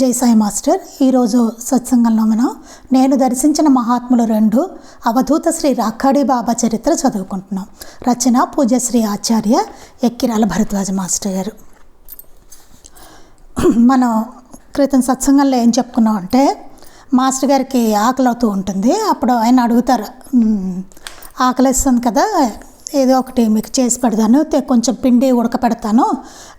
జైసాయి master. ఈరోజు సత్సంగంలో మనం నేను దర్శించిన మహాత్ములు రెండు అవధూత శ్రీ రాఖాడి బాబా చరిత్ర చదువుకుంటున్నాం. రచన పూజశ్రీ ఆచార్య ఎక్కిరాల భరద్వాజ మాస్టర్ గారు. మనం క్రితం సత్సంగంలో ఏం చెప్పుకున్నాం అంటే మాస్టర్ గారికి ఆకలి అవుతూ ఉంటుంది. అప్పుడు ఆయన అడుగుతారు ఆకలిస్తుంది కదా ఏదో ఒకటి మీకు చేసి పెడతాను కొంచెం పిండి ఉడకపెడతాను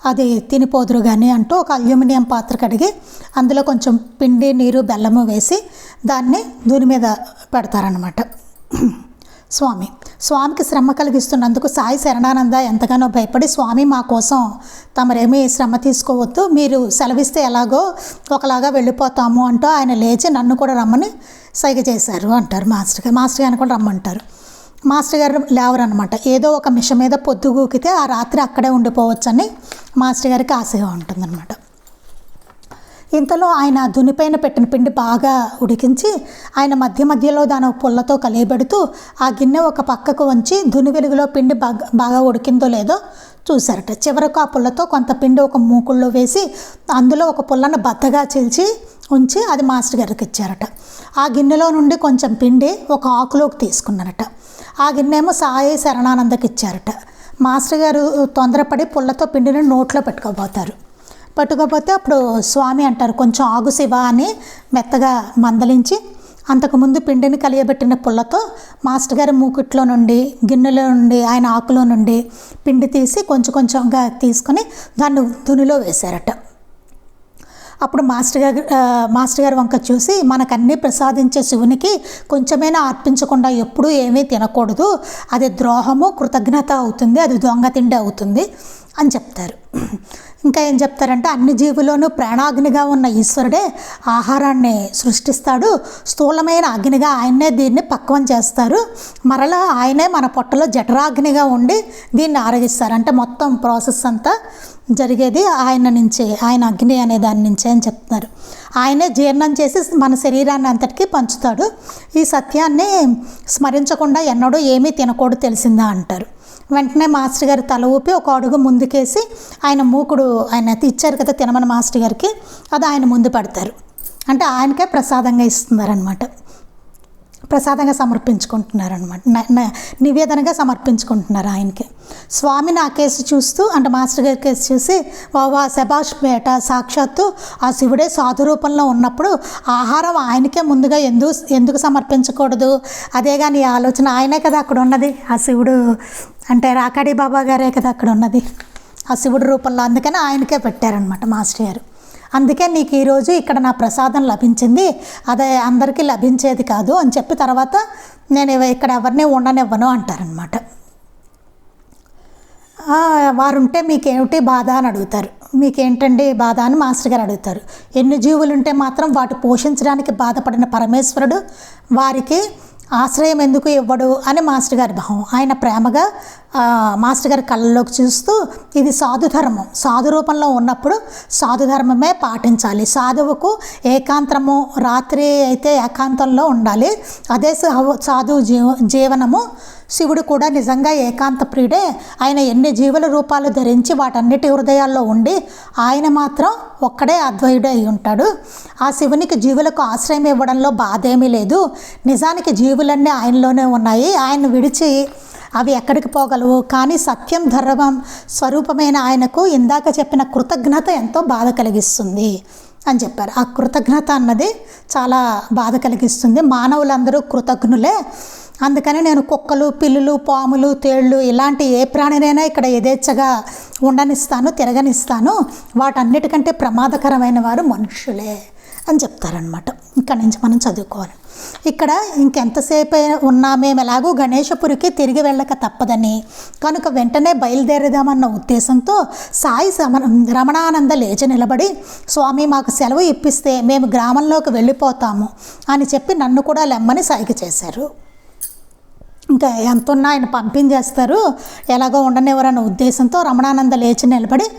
అది తినిపోదురు కానీ అంటూ ఒక అల్యూమినియం పాత్ర కడిగి అందులో కొంచెం పిండి నీరు బెల్లము వేసి దాన్ని దూని మీద పెడతారనమాట స్వామి స్వామికి శ్రమ కలిగిస్తున్నందుకు సాయి శరణానంద ఎంతగానో భయపడి స్వామి మా కోసం తమరేమీ శ్రమ తీసుకోవద్దు మీరు సెలవిస్తే ఎలాగో ఒకలాగా వెళ్ళిపోతాము అంటూ ఆయన లేచి నన్ను కూడా రమ్మని సైగ చేశారు అంటారు మాస్టర్ మాస్టర్ గారిని కూడా రమ్మంటారు. మాస్టర్ గారు లేవరనమాట ఏదో ఒక మిష మీద పొద్దుగూకితే ఆ రాత్రి అక్కడే ఉండిపోవచ్చని మాస్టర్ గారికి ఆశగా ఉంటుందన్నమాట. ఇంతలో ఆయన దునిపైన పెట్టిన పిండి బాగా ఉడికించి ఆయన మధ్య మధ్యలో దాని పుల్లతో కలియబెడుతూ ఆ గిన్నె ఒక పక్కకు వంచి దుని వెలుగులో పిండి బాగా బాగా ఉడికిందో లేదో చూశారట. చివరకు ఆ పుల్లతో కొంత పిండి ఒక మూకుల్లో వేసి అందులో ఒక పుల్లను బద్దగా చీల్చి ఉంచి అది మాస్టర్ గారికి ఇచ్చారట. ఆ గిన్నెలో నుండి కొంచెం పిండి ఒక ఆకులోకి తీసుకున్నారట. ఆ గిన్నెమో సాయి శరణానందకి ఇచ్చారట. మాస్టర్ గారు తొందరపడి పుల్లతో పిండిని నోట్లో పెట్టుకోబోతారు. పట్టుకోపోతే అప్పుడు స్వామి అంటారు కొంచెం ఆగు శివ అని మెత్తగా మందలించి అంతకుముందు పిండిని కలియబెట్టిన పుల్లతో మాస్టర్ గారి మూకుట్లో నుండి గిన్నెలో నుండి ఆయన ఆకులో నుండి పిండి తీసి కొంచెం కొంచెంగా తీసుకొని దాన్ని దునిలో వేశారట. అప్పుడు మాస్టర్ గారు మాస్టర్ గారు వంక చూసి మనకన్నీ ప్రసాదించే శివునికి కొంచెమైనా అర్పించకుండా ఎప్పుడూ ఏమీ తినకూడదు. అది ద్రోహము కృతజ్ఞత అవుతుంది అది దొంగ తిండి అవుతుంది అని చెప్తారు. ఇంకా ఏం చెప్తారంటే అన్ని జీవుల్లోనూ ప్రాణాగ్నిగా ఉన్న ఈశ్వరుడే ఆహారాన్ని సృష్టిస్తాడు. స్థూలమైన అగ్నిగా ఆయనే దీన్ని పక్వం చేస్తారు. మరలా ఆయనే మన పొట్టలో జఠరాగ్నిగా ఉండి దీన్ని ఆరగిస్తారు. అంటే మొత్తం ప్రాసెస్ అంతా జరిగేది ఆయన నుంచే ఆయన అగ్ని అనే దాని నుంచే అని చెప్తున్నారు. ఆయనే జీర్ణం చేసి మన శరీరాన్ని అంతటికీ పంచుతాడు. ఈ సత్యాన్ని స్మరించకుండా ఎన్నడూ ఏమీ తినకూడదు తెలిసిందా అంటారు. వెంటనే మాస్టర్ గారు తల ఊపి ఒక అడుగు ముందుకేసి ఆయన మూకుడు ఆయన ఇచ్చారు కదా తినమని మాస్టర్ గారికి అది ఆయన ముందు పడతారు. అంటే ఆయనకే ప్రసాదంగా ఇస్తున్నారనమాట ప్రసాదంగా సమర్పించుకుంటున్నారనమాట నివేదనగా సమర్పించుకుంటున్నారు ఆయనకి. స్వామి నా కేసు చూస్తూ అంటే మాస్టర్ గారి కేసు చూసి వావా శభాష్ పేట సాక్షాత్తు ఆ శివుడే సాధు రూపంలో ఉన్నప్పుడు ఆహారం ఆయనకే ముందుగా ఎందుకు ఎందుకు సమర్పించకూడదు? అదే కానీ ఈ ఆలోచన ఆయనే కదా అక్కడ ఉన్నది. ఆ శివుడు అంటే రాకాడి బాబా గారే కదా అక్కడ ఉన్నది. ఆ శివుడు రూపంలో అందుకని ఆయనకే పెట్టారనమాట మాస్టర్ గారు. అందుకే నీకు ఈరోజు ఇక్కడ నా ప్రసాదం లభించింది. అదే అందరికీ లభించేది కాదు అని చెప్పి తర్వాత నేను ఇక్కడ ఎవరిని ఉండనివ్వను అంటారనమాట వారుంటే మీకేమిటి బాధ అని అడుగుతారు. మీకేంటండి బాధ అని మాస్టర్ గారు అడుగుతారు. ఎన్ని జీవులు ఉంటే మాత్రం వాటి పోషించడానికి బాధపడిన పరమేశ్వరుడు వారికి ఆశ్రయం ఎందుకు ఇవ్వడు అని మాస్టర్ గారి భావం ఆయన ప్రేమగా మాస్టర్ గారి కళ్ళలోకి చూస్తూ ఇది సాధుధర్మం సాధు రూపంలో ఉన్నప్పుడు సాధుధర్మమే పాటించాలి. సాధువుకు ఏకాంతము రాత్రి అయితే ఏకాంతంలో ఉండాలి. అదే సాధు జీవ జీవనము శివుడు కూడా నిజంగా ఏకాంత ప్రియుడే. ఆయన ఎన్ని జీవుల రూపాలు ధరించి వాటన్నిటి హృదయాల్లో ఉండి ఆయన మాత్రం ఒక్కడే అద్వైయుడే అయి ఉంటాడు. ఆ శివునికి జీవులకు ఆశ్రయం ఇవ్వడంలో బాధ ఏమీ లేదు. నిజానికి జీవులన్నీ ఆయనలోనే ఉన్నాయి. ఆయన విడిచి అవి ఎక్కడికి పోగలవు? కానీ సత్యం ధర్మం స్వరూపమైన ఆయనకు ఇందాక చెప్పిన కృతజ్ఞత ఎంతో బాధ కలిగిస్తుంది అని చెప్పారు. ఆ కృతజ్ఞత అన్నది చాలా బాధ కలిగిస్తుంది. మానవులందరూ కృతజ్ఞులే. అందుకని నేను కుక్కలు పిల్లులు పాములు తేళ్ళు ఇలాంటి ఏ ప్రాణినైనా ఇక్కడ యథేచ్ఛగా ఉండనిస్తాను తిరగనిస్తాను. వాటన్నిటికంటే ప్రమాదకరమైన వారు మనుషులే అని చెప్తారనమాట ఇక్కడ నుంచి మనం చదువుకోవాలి. ఇక్కడ ఇంకెంతసేపు ఉన్నా మేము ఎలాగూ గణేశపురికి తిరిగి వెళ్ళక తప్పదని. కనుక వెంటనే బయలుదేరదామన్న ఉద్దేశంతో సాయి రమణానంద లేచి నిలబడి స్వామి మాకు సెలవు ఇప్పిస్తే మేము గ్రామంలోకి వెళ్ళిపోతాము అని చెప్పి నన్ను కూడా లెమ్మని సాయికి చేశారు. ఇంకా ఎంత ఉన్నా ఆయన పంపించేస్తారు. ఎలాగో ఉండనివ్వరన్న ఉద్దేశంతో రమణానంద లేచి నిలబడి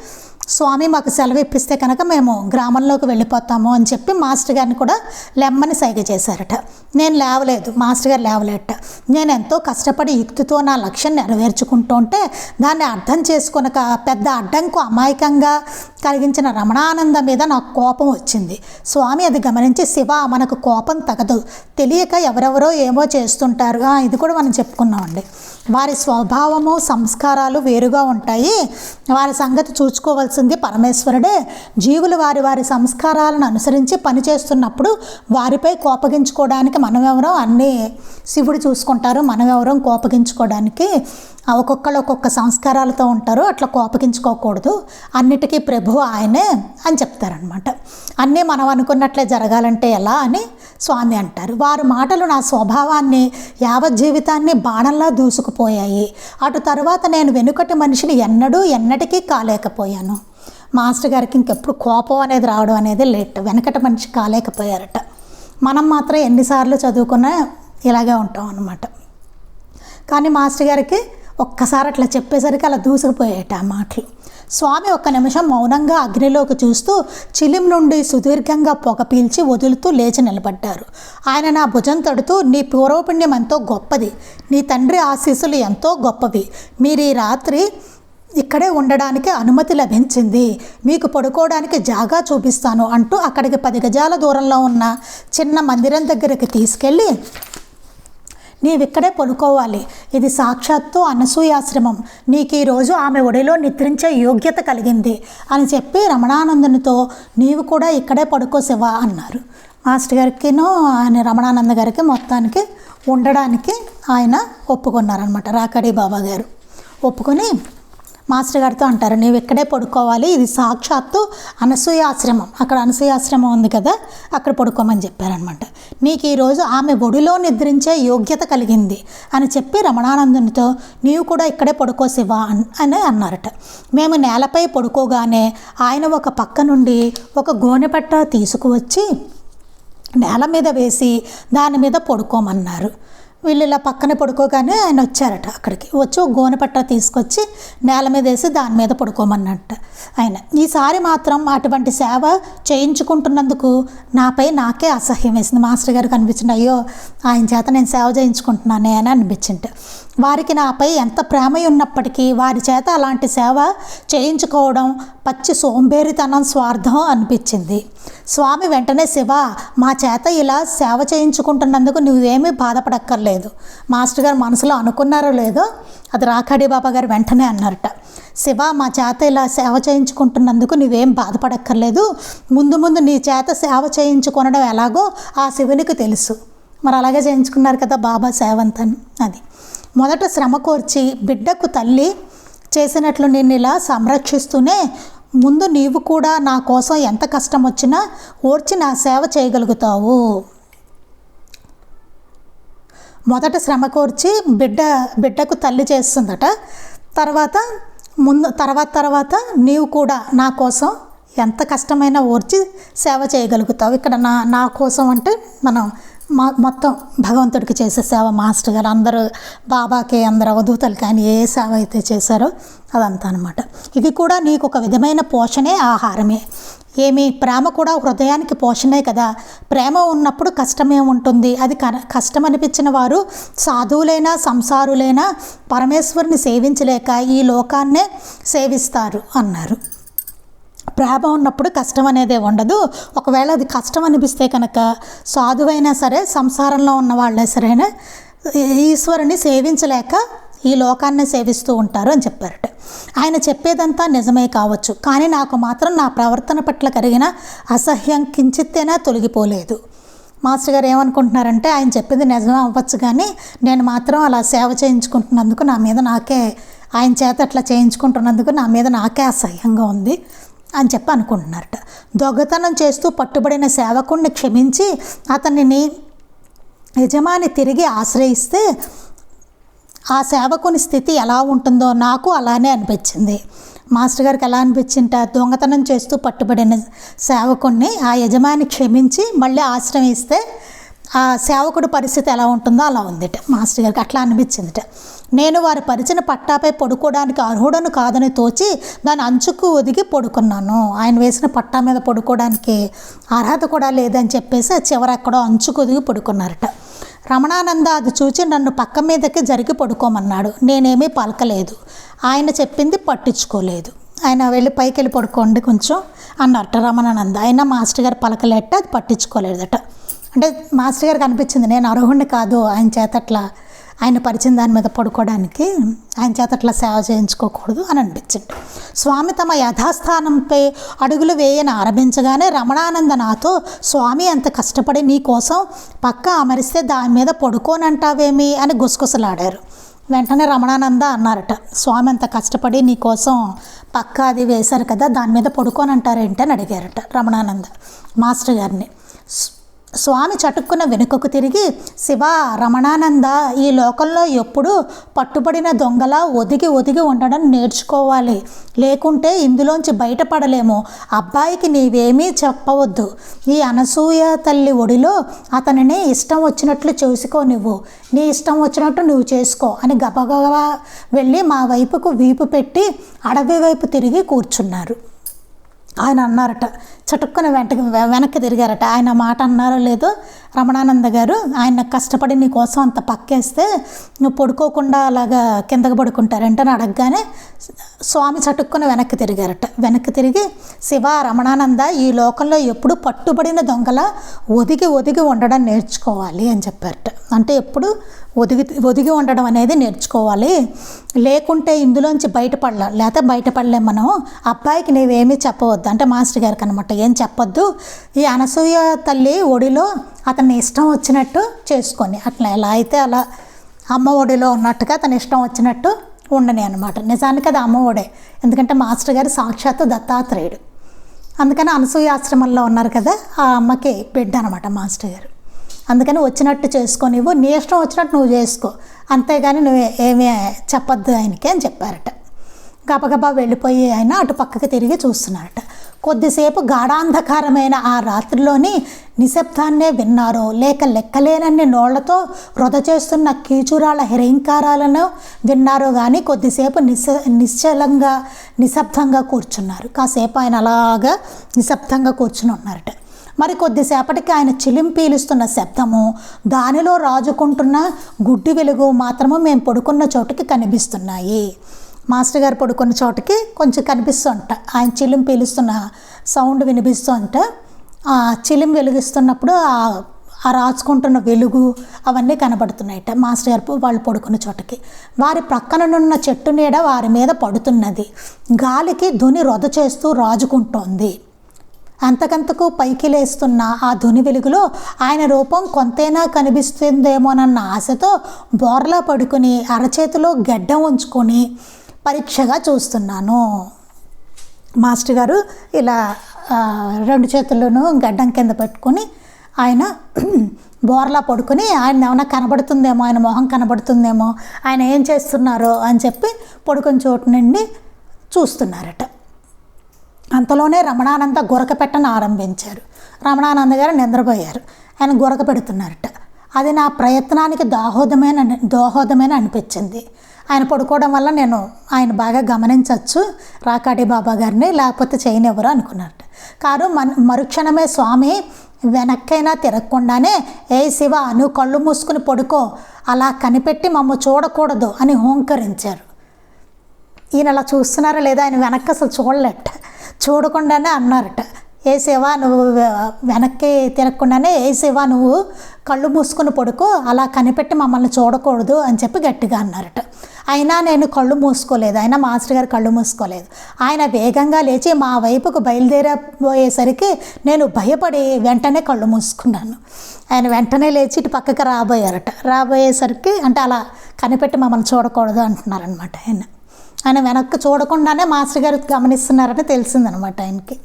స్వామి మాకు సెలవు ఇప్పిస్తే కనుక మేము గ్రామంలోకి వెళ్ళిపోతాము అని చెప్పి మాస్టర్ గారిని కూడా లెమ్మని సైగ చేశారట. నేను లేవలేదు మాస్టర్ గారు లేవలేట నేను ఎంతో కష్టపడి యుక్తితో నా లక్ష్యం నెరవేర్చుకుంటూ ఉంటే దాన్ని అర్థం చేసుకునక పెద్ద అడ్డంకు అమాయకంగా కలిగించిన రమణానంద మీద నాకు కోపం వచ్చింది. స్వామి అది గమనించి శివ మనకు కోపం తగదు. తెలియక ఎవరెవరో ఏమో చేస్తుంటారు. ఇది కూడా మనం చెప్పుకున్నామండి. వారి స్వభావము సంస్కారాలు వేరుగా ఉంటాయి. వారి సంగతి చూసుకోవాల్సింది పరమేశ్వరుడే. జీవులు వారి వారి సంస్కారాలను అనుసరించి పనిచేస్తున్నప్పుడు వారిపై కోపగించుకోవడానికి మనమెవరం? అన్నీ శివుడు చూసుకుంటారు. మనమెవరం కోపగించుకోవడానికి? ఒక్కొక్కరు ఒక్కొక్క సంస్కారాలతో ఉంటారు. అట్లా కోపగించుకోకూడదు. అన్నిటికీ ప్రభు ఆయనే అని చెప్తారనమాట అన్నీ మనం అనుకున్నట్లే జరగాలంటే ఎలా అని స్వామి అంటారు. వారి మాటలు నా స్వభావాన్ని యావత్ జీవితాన్ని బాణంలా దూసుకుపోయాయి అటు తర్వాత నేను వెనుకటి మనిషిని ఎన్నడూ ఎన్నటికీ కాలేకపోయాను. మాస్టర్ గారికి ఇంకెప్పుడు కోపం అనేది రావడం అనేది లేట్. వెనకటి మనిషి కాలేకపోయారట. మనం మాత్రం ఎన్నిసార్లు చదువుకున్నా ఇలాగే ఉంటాం అనమాట కానీ మాస్టర్ గారికి ఒక్కసారి అట్లా చెప్పేసరికి అలా దూసుకుపోయాట ఆ మాటలు. స్వామి ఒక్క నిమిషం మౌనంగా అగ్నిలోకి చూస్తూ చిలిం నుండి సుదీర్ఘంగా పొగ పీల్చి వదులుతూ లేచి నిలబడ్డారు. ఆయన నా భుజం తడుతూ నీ పూర్వపుణ్యం ఎంతో గొప్పది. నీ తండ్రి ఆశీస్సులు ఎంతో గొప్పవి. మీరు ఈ రాత్రి ఇక్కడే ఉండడానికి అనుమతి లభించింది. మీకు పడుకోవడానికి జాగా చూపిస్తాను అంటూ అక్కడికి పది గజాల దూరంలో ఉన్న చిన్న మందిరం దగ్గరికి తీసుకెళ్ళి నీవిక్కడే పనుకోవాలి ఇది సాక్షాత్తు అనసూయాశ్రమం. నీకు ఈరోజు ఆమె ఒడిలో నిద్రించే యోగ్యత కలిగింది అని చెప్పి రమణానందునితో నీవు కూడా ఇక్కడే పడుకో శివ అన్నారు. మాస్టర్ గారికిను ఆయన రమణానంద గారికి మొత్తానికి ఉండడానికి ఆయన ఒప్పుకున్నారనమాట రాకడి బాబా గారు. ఒప్పుకొని మాస్టర్ గారితో అంటారు నీవు ఇక్కడే పడుకోవాలి ఇది సాక్షాత్తు అనసూయాశ్రమం అక్కడ అనసూయాశ్రమం ఉంది కదా అక్కడ పడుకోమని చెప్పారనమాట నీకు ఈరోజు ఆమె ఒడిలో నిద్రించే యోగ్యత కలిగింది అని చెప్పి రమణానందునితో నీవు కూడా ఇక్కడే పడుకో అని అన్నారట. మేము నేలపై పడుకోగానే ఆయన ఒక పక్క నుండి ఒక గోనెపట్ట తీసుకువచ్చి నేల మీద వేసి దాని మీద పడుకోమన్నారు. వీళ్ళు ఇలా పక్కన పడుకోగానే ఆయన వచ్చారట అక్కడికి. వచ్చి ఒక గోనె పట్ట తీసుకొచ్చి నేల మీద వేసి దాని మీద పడుకోమన్నట్ట ఆయన. ఈసారి మాత్రం అటువంటి సేవ చేయించుకుంటున్నందుకు నాపై నాకే అసహ్యం వేసింది. మాస్టర్ గారికి అనిపించింది అయ్యో ఆయన చేత నేను సేవ చేయించుకుంటున్నానే అని అనిపించింది. వారికి నాపై ఎంత ప్రేమ ఉన్నప్పటికీ వారి చేత అలాంటి సేవ చేయించుకోవడం పచ్చి సోంబేరితనం స్వార్థం అనిపించింది. స్వామి వెంటనే శివ మా చేత ఇలా సేవ చేయించుకుంటున్నందుకు నువ్వేమీ బాధపడక్కర్లేదు. మాస్టర్ గారు మనసులో అనుకున్నారో లేదో అది రాఖాడి బాబా గారు వెంటనే అన్నారట. శివ మా చేత ఇలా సేవ చేయించుకుంటున్నందుకు నువ్వేం బాధపడక్కర్లేదు. ముందు ముందు నీ చేత సేవ చేయించుకొనడం ఎలాగో ఆ శివునికి తెలుసు. మరి అలాగే చేయించుకున్నారు కదా బాబా సేవ అది మొదట శ్రమ కోర్చి బిడ్డకు తల్లి చేసినట్లు నిన్ను ఇలా సంరక్షిస్తూనే ముందు నీవు కూడా నా కోసం ఎంత కష్టం వచ్చినా ఓర్చి నా సేవ చేయగలుగుతావు. మొదట శ్రమ కోర్చి బిడ్డ బిడ్డకు తల్లి చేస్తుందట. తర్వాత ముందు తర్వాత తర్వాత నీవు కూడా నా కోసం ఎంత కష్టమైనా ఓర్చి సేవ చేయగలుగుతావు. ఇక్కడ నా నా కోసం అంటే మనం మా మొత్తం భగవంతుడికి చేసే సేవ మాస్టర్ గారు అందరూ బాబాకి అందరు అవధూతలు కానీ ఏ సేవ అయితే చేశారో అదంతా అనమాట ఇది కూడా నీకు ఒక విధమైన పోషణే ఆహారమే. ఏమి ప్రేమ కూడా హృదయానికి పోషణే కదా. ప్రేమ ఉన్నప్పుడు కష్టమే ఉంటుంది. అది క కష్టం అనిపించిన వారు సాధువులైనా సంసారులైనా పరమేశ్వరుని సేవించలేక ఈ లోకాన్నే సేవిస్తారు అన్నారు. ప్రేమ ఉన్నప్పుడు కష్టం అనేదే ఉండదు. ఒకవేళ అది కష్టం అనిపిస్తే కనుక సాధువైనా సరే సంసారంలో ఉన్న వాళ్ళే సరేనా ఈశ్వరుని సేవించలేక ఈ లోకాన్ని సేవిస్తూ ఉంటారు అని చెప్పారట. ఆయన చెప్పేదంతా నిజమే కావచ్చు. కానీ నాకు మాత్రం నా ప్రవర్తన పట్ల కలిగిన అసహ్యం కించిత్తేనా తొలగిపోలేదు. మాస్టర్ గారు ఏమనుకుంటున్నారంటే ఆయన చెప్పింది నిజం అవ్వచ్చు కానీ నేను మాత్రం అలా సేవ చేయించుకుంటున్నందుకు నా మీద నాకే ఆయన చేత అట్లా చేయించుకుంటున్నందుకు నా మీద నాకే అసహ్యంగా ఉంది. అని చెప్పి అనుకుంటున్నారట. దొంగతనం చేస్తూ పట్టుబడిన సేవకుణ్ణి క్షమించి అతనిని యజమాని తిరిగి ఆశ్రయిస్తే ఆ సేవకుని స్థితి ఎలా ఉంటుందో నాకు అలానే అనిపించింది. మాస్టర్ గారికి ఎలా అనిపించింట దొంగతనం చేస్తూ పట్టుబడిన సేవకుణ్ణి ఆ యజమాని క్షమించి మళ్ళీ ఆశ్రయిస్తే ఆ సేవకుడి పరిస్థితి ఎలా ఉంటుందో అలా ఉందిట. మాస్టర్ గారికి అట్లా అనిపించిందిట. నేను వారి పరిచిన పట్టాపై పడుకోవడానికి అర్హుడను కాదని తోచి దాని అంచుకు ఒదిగి పడుకున్నాను. ఆయన వేసిన పట్టా మీద పడుకోవడానికి అర్హత కూడా లేదని చెప్పేసి చివర ఎక్కడో అంచుకు ఒదిగి పడుకున్నారట. రమణానంద అది చూచి నన్ను పక్క మీదకి జరిగి పడుకోమన్నాడు. నేనేమీ పలకలేదు. ఆయన చెప్పింది పట్టించుకోలేదు. ఆయన వెళ్ళి పైకి వెళ్ళి పడుకోండి కొంచెం అన్నట్ట రమణానంద. అయినా మాస్టర్ గారు పలకలేట అది పట్టించుకోలేదట. అంటే మాస్టర్ గారికి అనిపించింది నేను అర్హుణ్ణి కాదు ఆయన చేత అట్లా ఆయన పరిచిన దాని మీద పడుకోవడానికి ఆయన చేత అట్లా సేవ చేయించుకోకూడదు అని అనిపించింది. స్వామి తమ యథాస్థానంపై అడుగులు వేయని ఆరంభించగానే రమణానంద నాతో స్వామి అంత కష్టపడి నీ కోసం పక్క అమరిస్తే దాని మీద పడుకోనంటావేమి? అని గుసగుసలాడారు. వెంటనే రమణానంద అన్నారట స్వామి అంత కష్టపడి నీ కోసం పక్క అది వేశారు కదా దాని మీద పడుకోనంటారేంటి? అని అడిగారట రమణానంద మాస్టర్ గారిని. స్వామి చటుక్కున వెనుకకు తిరిగి శివ రమణానంద ఈ లోకంలో ఎప్పుడు పట్టుబడిన దొంగలా ఒదిగి ఒదిగి ఉండడం నేర్చుకోవాలి. లేకుంటే ఇందులోంచి బయటపడలేము. అబ్బాయికి నీవేమీ చెప్పవద్దు. ఈ అనసూయ తల్లి ఒడిలో అతనిని ఇష్టం వచ్చినట్లు చేసుకో నువ్వు. నీ ఇష్టం వచ్చినట్టు నువ్వు చేసుకో అని గబగబా వెళ్ళి మా వైపుకు వీపు పెట్టి అడవి వైపు తిరిగి కూర్చున్నారు. ఆయన అన్నారట చటుక్కున వెంట వెనక్కి తిరిగారట. ఆయన మాట అన్నారో లేదో రమణానంద గారు ఆయన కష్టపడి నీ కోసం అంత పక్కేస్తే నువ్వు పడుకోకుండా అలాగా కిందకు పడుకుంటారంటే అడగగానే స్వామి చటుక్కున వెనక్కి తిరిగారట. వెనక్కి తిరిగి శివ రమణానంద ఈ లోకంలో ఎప్పుడు పట్టుబడిన దొంగల ఒదిగి ఒదిగి ఉండడం నేర్చుకోవాలి అని చెప్పారట. అంటే ఎప్పుడు ఒదిగి ఒదిగి ఉండడం అనేది నేర్చుకోవాలి. లేకుంటే ఇందులోంచి బయటపడలేం లేకపోతే బయటపడలేం మనం. అబ్బాయికి నీవేమీ చెప్పవద్దు. అంటే మాస్టర్ గారికి అనమాట ఏం చెప్పొద్దు. ఈ అనసూయ తల్లి ఒడిలో అతన్ని ఇష్టం వచ్చినట్టు చేసుకొని అట్లా ఎలా అయితే అలా అమ్మ ఒడిలో ఉన్నట్టుగా తన ఇష్టం వచ్చినట్టు ఉండని అనమాట నిజానికి అది అమ్మ ఒడే. ఎందుకంటే మాస్టర్ గారు సాక్షాత్తు దత్తాత్రేయుడు. అందుకని అనసూయ ఆశ్రమంలో ఉన్నారు కదా ఆ అమ్మకి బిడ్డ అనమాట మాస్టర్ గారు. అందుకని వచ్చినట్టు చేసుకోనివ్వు నీ ఇష్టం వచ్చినట్టు నువ్వు చేసుకో. అంతేగాని నువ్వు ఏమీ చెప్పొద్దు ఆయనకి అని చెప్పారట. గబగబా వెళ్ళిపోయి ఆయన అటు పక్కకి తిరిగి చూస్తున్నారట. కొద్దిసేపు గాఢాంధకారమైన ఆ రాత్రిలోని నిశ్శబ్దాన్నే విన్నారో లేక లెక్కలేనన్ని నోళ్ళతో వృధ చేస్తున్న కీచురాల హిరంకారాలను విన్నారో కానీ కొద్దిసేపు నిశ నిశ్చలంగా నిశ్శబ్దంగా కూర్చున్నారు. కాసేపు ఆయన అలాగా నిశ్శబ్దంగా కూర్చుని ఉన్నారట. మరి కొద్దిసేపటికి ఆయన చిలిం పీలుస్తున్న శబ్దము దానిలో రాజుకుంటున్న గుడ్డి వెలుగు మాత్రము మేము పడుకున్న చోటుకి కనిపిస్తున్నాయి. మాస్టర్ గారు పడుకున్న చోటుకి కొంచెం కనిపిస్తుంట ఆయన చిలిం పీలుస్తున్న సౌండ్ వినిపిస్తుంట. ఆ చిలిం వెలిగిస్తున్నప్పుడు ఆ ఆ రాచుకుంటున్న వెలుగు అవన్నీ కనబడుతున్నాయట మాస్టర్ గారు వాళ్ళు పడుకున్న చోటకి. వారి ప్రక్కననున్న చెట్టు నీడ వారి మీద పడుతున్నది. గాలికి ధుని రొద చేస్తూ రాజుకుంటోంది. అంతకంతకు పైకి లేస్తున్న ఆ ధుని వెలుగులో ఆయన రూపం కొంతైనా కనిపిస్తుందేమోనన్న ఆశతో బోర్లా పడుకుని అరచేతిలో గడ్డం ఉంచుకొని పరీక్షగా చూస్తున్నాను. మాస్టర్ గారు ఇలా రెండు చేతుల్లోనూ గడ్డం కింద పెట్టుకొని ఆయన బోర్లా పడుకొని ఆయన ఏమైనా కనబడుతుందేమో ఆయన మొహం కనబడుతుందేమో ఆయన ఏం చేస్తున్నారో అని చెప్పి పడుకొని చోటు నుండి చూస్తున్నారట. అంతలోనే రమణానంద గురక పెట్టను ఆరంభించారు. రమణానంద గారు నిద్రపోయారు. ఆయన గురక పెడుతున్నారట. అది నా ప్రయత్నానికి దాహోదమైన దోహోదమైన అనిపించింది. ఆయన పడుకోవడం వల్ల నేను ఆయన బాగా గమనించవచ్చు రాకాటి బాబా గారిని లేకపోతే చేయనివ్వరు అనుకున్నారట. కారు మన మరుక్షణమే స్వామి వెనక్కైనా తిరగకుండానే ఏ శివ నువ్వు కళ్ళు మూసుకుని పడుకో. అలా కనిపెట్టి మమ్మ చూడకూడదు అని హోంకరించారు. ఈయన అలా చూస్తున్నారా లేదా ఆయన వెనక్కి అసలు చూడలేట. చూడకుండానే అన్నారట. ఏ శివా నువ్వు వెనక్కి తిరగకుండానే ఏ నువ్వు కళ్ళు మూసుకుని పడుకో అలా కనిపెట్టి మమ్మల్ని చూడకూడదు అని చెప్పి గట్టిగా అన్నారట. అయినా నేను కళ్ళు మూసుకోలేదు. అయినా మాస్టర్ గారు కళ్ళు మూసుకోలేదు. ఆయన వేగంగా లేచి మా వైపుకు బయలుదేరబోయేసరికి నేను భయపడి వెంటనే కళ్ళు మూసుకున్నాను. ఆయన వెంటనే లేచి ఇటు పక్కకి రాబోయారట. రాబోయేసరికి అంటే అలా కనిపెట్టి మమ్మల్ని చూడకూడదు అంటున్నారనమాట ఆయన. ఆయన వెనక్కి చూడకుండానే మాస్టర్ గారు గమనిస్తున్నారని తెలిసిందనమాట ఆయనకి.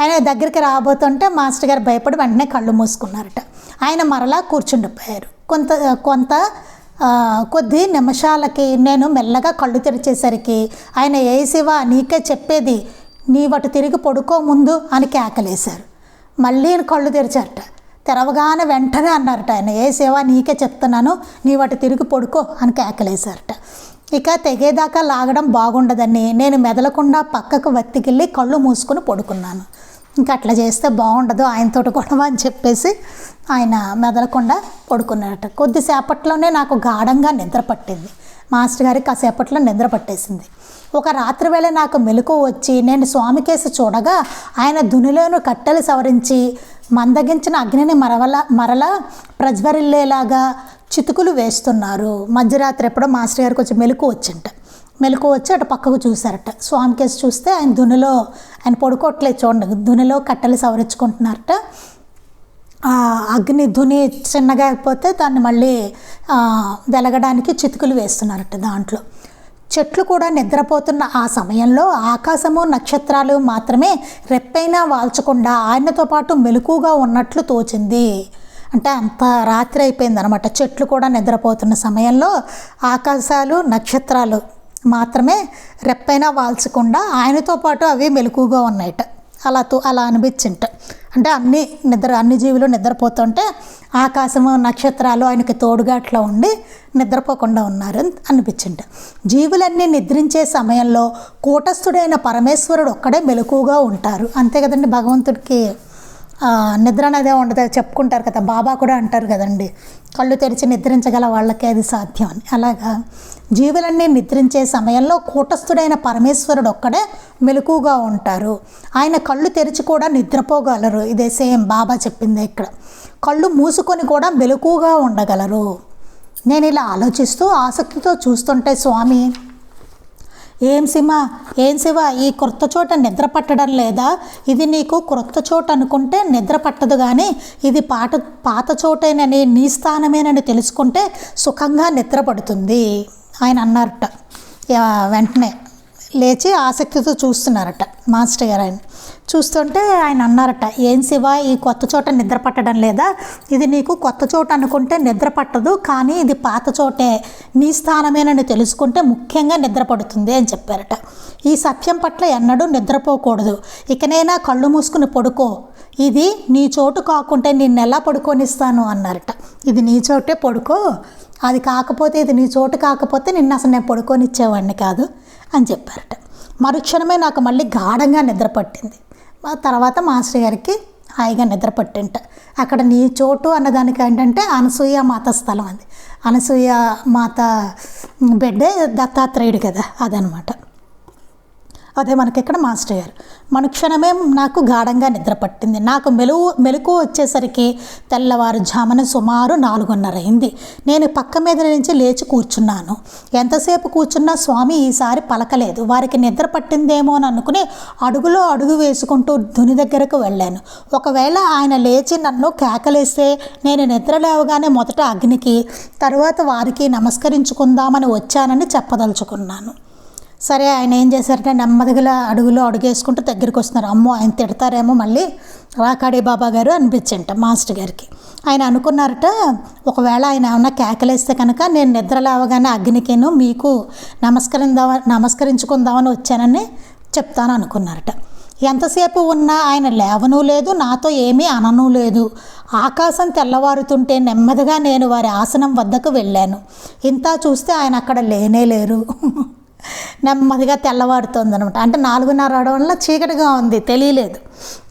ఆయన దగ్గరికి రాబోతుంటే మాస్టర్ గారు భయపడి వెంటనే కళ్ళు మూసుకున్నారట. ఆయన మరలా కూర్చుండిపోయారు. కొంత కొంత కొద్ది నిమిషాలకి నేను మెల్లగా కళ్ళు తెరిచేసరికి ఆయన ఏ శివ నీకే చెప్పేది నీ వటు తిరిగి పడుకో ముందు అని కేకలేశారు. మళ్ళీ కళ్ళు తెరిచారట. తెరవగానే వెంటనే అన్నారట ఆయన ఏ శివ నీకే చెప్తున్నాను నీ వాటి తిరిగి పడుకో అని కేకలేశారట. ఇక తెగేదాకా లాగడం బాగుండదని నేను మెదలకుండా పక్కకు వత్తికెళ్ళి కళ్ళు మూసుకుని పడుకున్నాను. ఇంకా అట్లా చేస్తే బాగుండదు ఆయనతో గొడవ అని చెప్పేసి ఆయన మెదలకుండా పడుకున్నారట. కొద్దిసేపట్లోనే నాకు గాఢంగా నిద్ర పట్టింది. మాస్టర్ గారికి కాసేపట్లో నిద్ర పట్టేసింది. ఒక రాత్రివేళ నాకు మెలకు వచ్చి నేను స్వామికేసి చూడగా ఆయన దునిలోను కట్టెలు సవరించి మందగించిన అగ్నిని మరవల మరల ప్రజ్వరిల్లేలాగా చితుకులు వేస్తున్నారు. మధ్యరాత్రి ఎప్పుడో మాస్టర్ గారికి వచ్చి మెలకు వచ్చింట. మెలకు వచ్చి అటు పక్కకు చూశారట. స్వామికేసి చూస్తే ఆయన దునిలో ఆయన పడుకోవట్లేదు చూడండి దునిలో కట్టెలు సవరించుకుంటున్నారట. అగ్ని ధుని చిన్నగా అయిపోతే దాన్ని మళ్ళీ వెలగడానికి చితుకులు వేస్తున్నారట దాంట్లో. చెట్లు కూడా నిద్రపోతున్న ఆ సమయంలో ఆకాశము నక్షత్రాలు మాత్రమే రెప్పైనా వాల్చకుండా ఆయనతో పాటు మెలకుగా ఉన్నట్లు తోచింది. అంటే అంత రాత్రి అయిపోయిందనమాట చెట్లు కూడా నిద్రపోతున్న సమయంలో ఆకాశాలు నక్షత్రాలు మాత్రమే రెప్పైనా వాల్చకుండా ఆయనతో పాటు అవి మెలకుగా ఉన్నాయట. అలా తో అలా అనిపించింట. అంటే అన్ని నిద్ర అన్ని జీవులు నిద్రపోతుంటే ఆకాశము నక్షత్రాలు ఆయనకి తోడుగా అట్లా ఉండి నిద్రపోకుండా ఉన్నారు అని జీవులన్నీ నిద్రించే సమయంలో కూటస్థుడైన పరమేశ్వరుడు ఒక్కడే మెలకుగా ఉంటారు. అంతే కదండి భగవంతుడికి నిద్ర అనేదే ఉండదు. చెప్పుకుంటారు కదా బాబా కూడా అంటారు కదండి కళ్ళు తెరిచి నిద్రించగల వాళ్ళకే అది సాధ్యం అని. అలాగా? జీవులన్నీ నిద్రించే సమయంలో కూటస్థుడైన పరమేశ్వరుడు ఒక్కడే మెలకుగా ఉంటారు. ఆయన కళ్ళు తెరిచి కూడా నిద్రపోగలరు. ఇదే సేమ్ బాబా చెప్పిందే ఇక్కడ. కళ్ళు మూసుకొని కూడా మెలకుగా ఉండగలరు. నేను ఇలా ఆలోచిస్తూ ఆసక్తితో చూస్తుంటే స్వామి ఏం సిమ ఏం శివ? ఈ క్రొత్త చోట నిద్ర పట్టడం లేదా? ఇది నీకు క్రొత్త చోట అనుకుంటే నిద్ర పట్టదు కానీ ఇది పాట పాత చోటేనని నీ స్థానమేనని తెలుసుకుంటే సుఖంగా నిద్ర పడుతుంది ఆయన అన్నారట. వెంటనే లేచి ఆసక్తితో చూస్తున్నారట మాస్టర్ గారు ఆయన. చూస్తుంటే ఆయన అన్నారట ఏం శివ ఈ కొత్త చోట నిద్ర పట్టడం లేదా? ఇది నీకు కొత్త చోట అనుకుంటే నిద్ర పట్టదు కానీ ఇది పాత చోటే. నీ స్థానమేనని తెలుసుకుంటే ముఖ్యంగా నిద్ర పడుతుంది అని చెప్పారట. ఈ సత్యం పట్ల ఎన్నడూ నిద్రపోకూడదు. ఇకనైనా కళ్ళు మూసుకుని పడుకో. ఇది నీ చోటు కాకుంటే నిన్నెలా పడుకోనిస్తాను అన్నారట. ఇది నీ చోటే పడుకో. అది కాకపోతే ఇది నీ చోటు కాకపోతే నిన్న అసలు నేను పడుకొనిచ్చేవాడిని కాదు అని చెప్పారట. మరుక్షణమే నాకు మళ్ళీ గాఢంగా నిద్ర పట్టింది. తర్వాత మాస్టర్ గారికి హాయిగా నిద్ర పట్టింట. అక్కడ నీ చోటు అన్నదానికి ఏంటంటే అనసూయ మాత స్థలం అది. అనసూయ మాత బిడ్డే దత్తాత్రేయుడు కదా అదనమాట. అదే మనకి ఇక్కడ మాస్టర్ గారు మనుక్షణమే నాకు గాఢంగా నిద్ర పట్టింది. నాకు మెలుగు మెలకు వచ్చేసరికి తెల్లవారుజామున సుమారు నాలుగున్నర అయింది నేను పక్క మీద నుంచి లేచి కూర్చున్నాను. ఎంతసేపు కూర్చున్నా స్వామి ఈసారి పలకలేదు. వారికి నిద్ర పట్టిందేమో అని అనుకుని అడుగులో అడుగు వేసుకుంటూ ధుని దగ్గరకు వెళ్ళాను. ఒకవేళ ఆయన లేచి నన్ను కేకలేస్తే నేను నిద్ర లేవగానే మొదట అగ్నికి తరువాత వారికి నమస్కరించుకుందామని వచ్చానని చెప్పదలుచుకున్నాను. సరే ఆయన ఏం చేశారంటే నెమ్మదిగా అడుగులో అడుగేసుకుంటూ దగ్గరికి వస్తున్నారు. అమ్మో ఆయన తిడతారేమో మళ్ళీ రాకాడే బాబా గారు అనిపించంట మాస్టర్ గారికి. ఆయన అనుకున్నారట ఒకవేళ ఆయన ఏమన్నా కేకలేస్తే కనుక నేను నిద్ర లేవగానే అగ్నికిను మీకు నమస్కరిందామ నమస్కరించుకుందామని వచ్చానని చెప్తాను అనుకున్నారట. ఎంతసేపు ఉన్నా ఆయన లేవను లేదు నాతో ఏమీ అనను లేదు. ఆకాశం తెల్లవారుతుంటే నెమ్మదిగా నేను వారి ఆసనం వద్దకు వెళ్ళాను. ఇంత చూస్తే ఆయన అక్కడ లేనే లేరు. నెమ్మదిగా తెల్లవారుతుంది అనమాట అంటే నాలుగున్నర అవడం చీకటిగా ఉంది తెలియలేదు.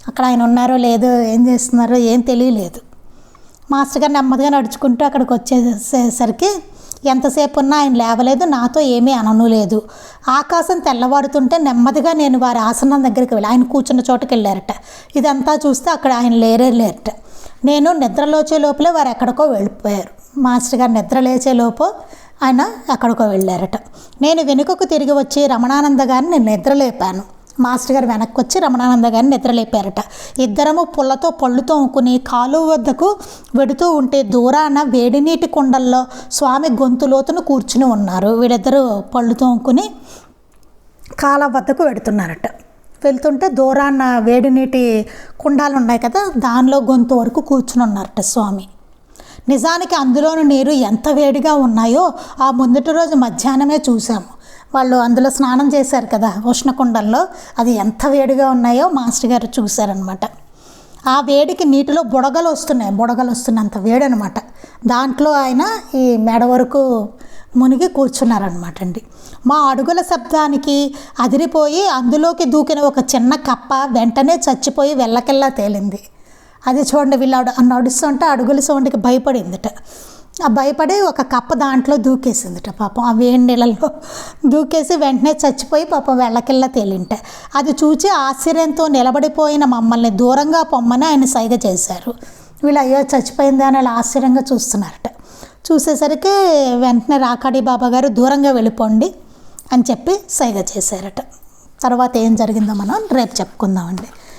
అక్కడ ఆయన ఉన్నారో లేదో ఏం చేస్తున్నారో ఏం తెలియలేదు. మాస్టర్ గారు నెమ్మదిగా నడుచుకుంటూ అక్కడికి వచ్చేసేసరికి ఎంతసేపు ఉన్నా ఆయన లేవలేదు నాతో ఏమీ అనను లేదు ఆకాశం తెల్లవారుతుంటే నెమ్మదిగా నేను వారి ఆసనం దగ్గరికి వెళ్ళి. ఆయన కూర్చున్న చోటుకి వెళ్ళారట. ఇదంతా చూస్తే అక్కడ ఆయన లేరే లేరట. నేను నిద్రలోచే లోపలే వారు ఎక్కడికో వెళ్ళిపోయారు. మాస్టర్ గారు నిద్ర లేచే లోపు ఆయన ఎక్కడికో వెళ్ళారట. నేను వెనుకకు తిరిగి వచ్చి రమణానంద గారిని నేను నిద్రలేపాను. మాస్టర్ గారు వెనక్కి వచ్చి రమణానంద గారిని నిద్రలేపారట. ఇద్దరము పుల్లతో పళ్ళు తోముకుని కాలువ వద్దకు వెడుతూ ఉంటే దూరాన వేడినీటి కుండల్లో స్వామి గొంతు లోతును కూర్చుని ఉన్నారు. వీళ్ళిద్దరూ పళ్ళు తోముకుని కాలం వద్దకు వెడుతున్నారట. వెళ్తుంటే దూరాన వేడి నీటి కుండాలు ఉన్నాయి కదా దానిలో గొంతు వరకు కూర్చుని ఉన్నారట స్వామి. నిజానికి అందులోని నీరు ఎంత వేడిగా ఉన్నాయో ఆ ముందటి రోజు మధ్యాహ్నమే చూసాము వాళ్ళు అందులో స్నానం చేశారు కదా ఉష్ణకుండంలో. అది ఎంత వేడిగా ఉన్నాయో మాస్టర్ గారు చూశారనమాట ఆ వేడికి నీటిలో బుడగలు వస్తున్నాయి బుడగలు వస్తున్నంత వేడి అనమాట దాంట్లో ఆయన ఈ మెడ వరకు మునిగి కూర్చున్నారనమాట అండి. మా అడుగుల శబ్దానికి అదిరిపోయి అందులోకి దూకిన ఒక చిన్న కప్ప వెంటనే చచ్చిపోయి వెళ్ళకెల్లా తేలింది. అది చూడండి వీళ్ళు అడు నడుస్తుంటే అడుగుల సౌండ్కి భయపడిందిట. ఆ భయపడి ఒక కప్ప దాంట్లో దూకేసిందిట పాపం. ఆ వేడి నీళ్ళలో దూకేసి వెంటనే చచ్చిపోయి పాపం వెళ్ళకిల్లా తేలింట. అది చూచి ఆశ్చర్యంతో నిలబడిపోయిన మమ్మల్ని దూరంగా పొమ్మని ఆయన సైగ చేశారు. వీళ్ళు అయ్యో చచ్చిపోయింది అని వాళ్ళు ఆశ్చర్యంగా చూస్తున్నారట. చూసేసరికి వెంటనే రాకాడి బాబా గారు దూరంగా వెళ్ళిపోండి అని చెప్పి సైగ చేశారట. తర్వాత ఏం జరిగిందో మనం రేపు చెప్పుకుందామండి.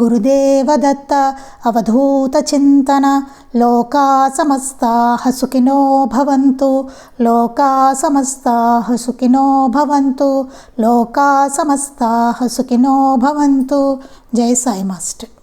గురుదేవ దత్త అవధూత చింతన లోకా సమస్తా సుఖినో భవంతు లోకా సమస్తా సుఖినో భవంతు లోకా సమస్తా సుఖినో భవంతు. జై సాయి మాస్టర్.